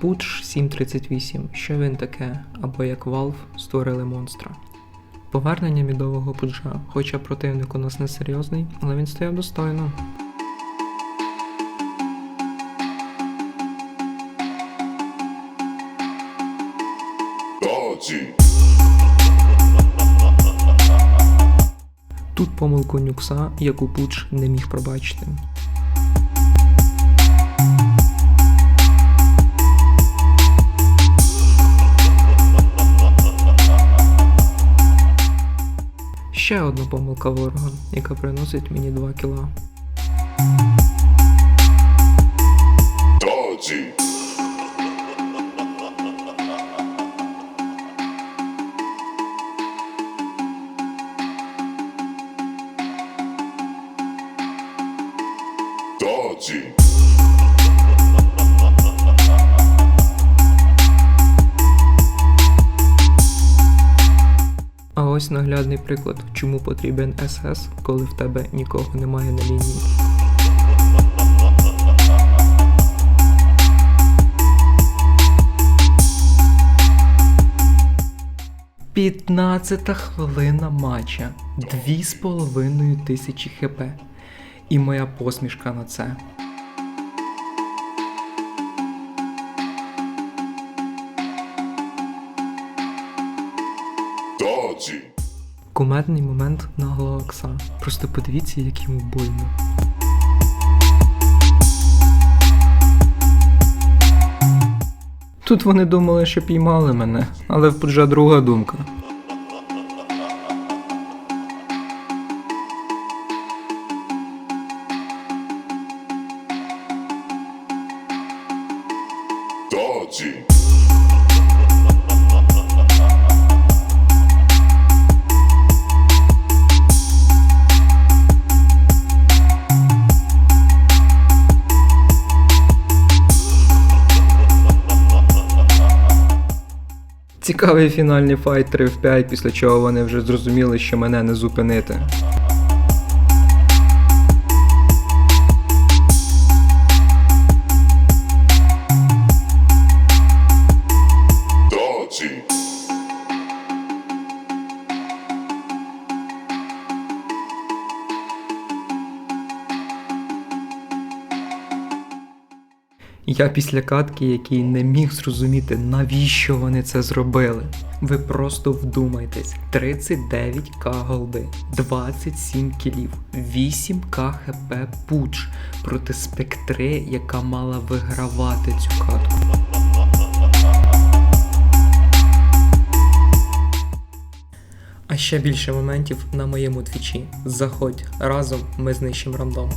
Пудж 738. Що він таке? Або як Valve створили монстра. Повернення мідового пуджа, хоча противник у нас не серйозний, але він стояв достойно. Тут помилку нюкса, яку Пудж не міг пробачити. Ще одна помилка ворога, яка приносить мені 2 кіла. Dodgy. Ось наглядний приклад, чому потрібен СС, коли в тебе нікого немає на лінії. П'ятнадцята хвилина матча, дві з половиною тисячі хп. І моя посмішка на це. Dodgy. Кумедний момент наглого Окса. Просто подивіться, як йому больно. Тут вони думали, що піймали мене, але в Пуджа друга думка. Dodgy. Цікавий фінальний файт 3 в 5, після чого вони вже зрозуміли, що мене не зупинити. Я після катки, який не міг зрозуміти, навіщо вони це зробили. Ви просто вдумайтесь: 39к голди, 27 кілів, 8к хп пудж проти спектри, яка мала вигравати цю катку. А ще більше моментів на моєму твічі. Заходь разом, ми знищимо рандом.